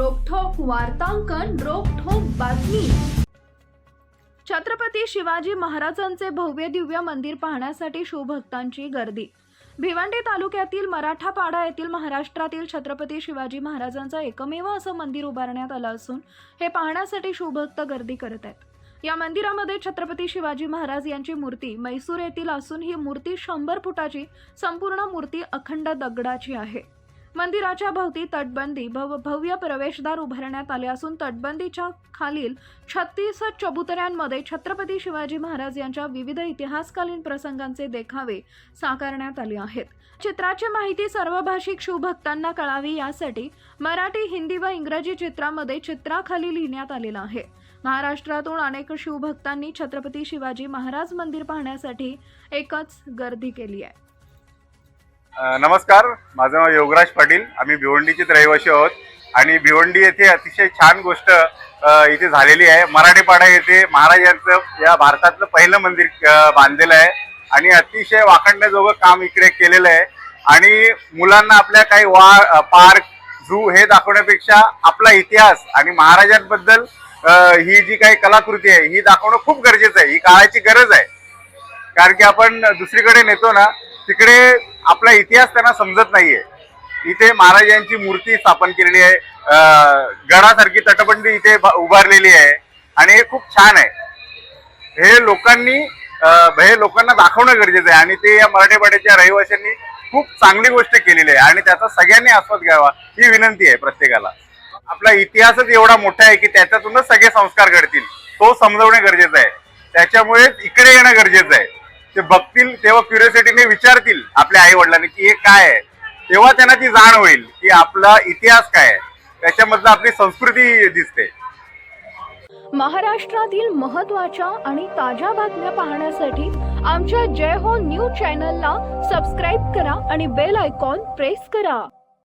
वार्तांकन रोखोक बातमी. छत्रपती शिवाजी महाराजांचे भव्य दिव्य मंदिर पाहण्यासाठी शिवभक्तांची गर्दी. भिवंडी तालुक्यातील मराठापाडा येथील महाराष्ट्रातील छत्रपती शिवाजी महाराजांचं एकमेव असं मंदिर उभारण्यात आलं असून हे पाहण्यासाठी शिवभक्त गर्दी करत आहेत. या मंदिरामध्ये छत्रपती शिवाजी महाराज यांची मूर्ती मैसूर येथील असून ही मूर्ती शंभर फुटाची संपूर्ण मूर्ती अखंड दगडाची आहे. मंदिराच्या भोवती तटबंदी भव भव्य प्रवेशद्वार उभारण्यात आले असून तटबंदीच्या खालील छत्तीस चबुतऱ्यांमध्ये छत्रपती शिवाजी महाराज यांच्या विविध इतिहासकालीन प्रसंगांचे देखावे साकारण्यात आले आहेत. चित्राची माहिती सर्व भाषिक शिवभक्तांना कळावी यासाठी मराठी हिंदी व इंग्रजी चित्रामध्ये चित्राखाली लिहिण्यात आलेलं आहे. महाराष्ट्रातून अनेक शिवभक्तांनी छत्रपती शिवाजी महाराज मंदिर पाहण्यासाठी एकच गर्दी केली आहे. नमस्कार. माझं नाव योगराज पाटील. आम्ही भिवंडीचेच रहिवासी आहोत. आणि भिवंडी येथे अतिशय छान गोष्ट इथे झालेली आहे. मराठीपाडा येथे महाराजांचं या भारतातलं पहिलं मंदिर बांधलेलं आहे. आणि अतिशय वाखाणण्याजोगं काम इकडे केलेलं आहे. आणि मुलांना आपल्या काही वा पार्क झू हे दाखवण्यापेक्षा आपला इतिहास आणि महाराजांबद्दल ही जी काही कलाकृती आहे ही दाखवणं खूप गरजेचं आहे. ही काळाची गरज आहे. कारण की आपण दुसरीकडे नेतो ना तिकडे आपला इतिहास त्यांना समजत नाहीये. इथे महाराजांची मूर्ती स्थापन केलेली आहे. गडासारखी तटबंदी इथे उभारलेली आहे. आणि हे खूप छान आहे. हे लोकांनी हे लोकांना दाखवणं गरजेचं आहे. आणि ते या मराठीपाड्याच्या रहिवाशांनी खूप चांगली गोष्ट केलेली आहे. आणि त्याचा सगळ्यांनी आस्वाद घ्यावा ही विनंती आहे प्रत्येकाला. आपला इतिहासच एवढा मोठा आहे की त्याच्यातूनच सगळे संस्कार घडतील. तो समजवणे गरजेचं आहे. त्याच्यामुळे इकडे येणं गरजेचं आहे. ते बघतील तेव्हा क्युरियोसिटीने विचारतील आपल्या आई वडिलांनी की हे काय आहे? तेव्हा त्यांना ती जाण होईल की आपला इतिहास काय आहे? त्याच्यामधलं आपली संस्कृती दिसते. महाराष्ट्रातील महत्त्वाच्या आणि ताज्या बातम्या पाहण्यासाठी आमच्या जय हो न्यूज चॅनलला सबस्क्राईब करा आणि बेल आयकॉन प्रेस करा.